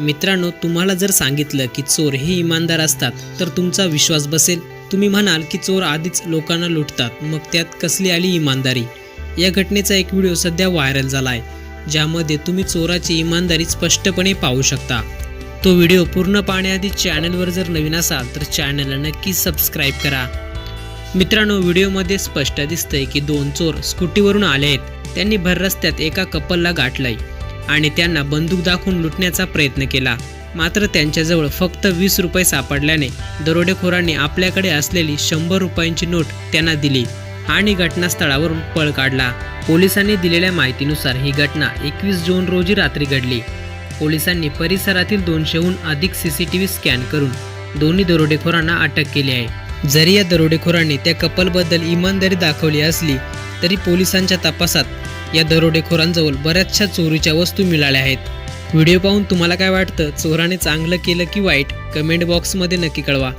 मित्रांनो तुम्हाला जर सांगितलं की चोर हे इमानदार असतात तर तुमचा विश्वास बसेल. तुम्ही म्हणाल की चोर आधीच लोकांना लुटतात मग त्यात कसली आली इमानदारी? या घटनेचा एक व्हिडिओ सध्या व्हायरल झाला आहे ज्यामध्ये तुम्ही चोराची इमानदारी स्पष्टपणे पाहू शकता. तो व्हिडिओ पूर्ण पाहण्याआधी चॅनलवर जर नवीन असाल तर चॅनलला नक्की सबस्क्राईब करा. मित्रांनो व्हिडिओमध्ये स्पष्ट दिसतंय की दोन चोर स्कूटीवरून आले आहेत. त्यांनी भर रस्त्यात एका कपलला गाठलंय. आणि त्यांना बंदूक दाखवून लुटण्याचा प्रयत्न केला. मात्र त्यांच्याजवळ फक्त वीस रुपये सापडल्याने दरोडेखोरांनी आपल्याकडे असलेली शंभर रुपयांची नोट त्यांना दिली आणि घटनास्थळावरून पळ काढला. पोलिसांनी दिलेल्या माहितीनुसार ही घटना एकवीस जून रोजी रात्री घडली. पोलिसांनी परिसरातील दोनशेहून अधिक सीसीटीव्ही स्कॅन करून दोन्ही दरोडेखोरांना अटक केली आहे. जरी या दरोडेखोरांनी त्या कपलबद्दल इमानदारी दाखवली असली तरी पोलिसांच्या तपासात या दरोडेखोरांजवळ बऱ्याचशा चोरीच्या वस्तू मिळाल्या आहेत. व्हिडिओ पाहून तुम्हाला काय वाटतं? चोराने चांगलं केलं की वाईट? कमेंट बॉक्समध्ये नक्की कळवा.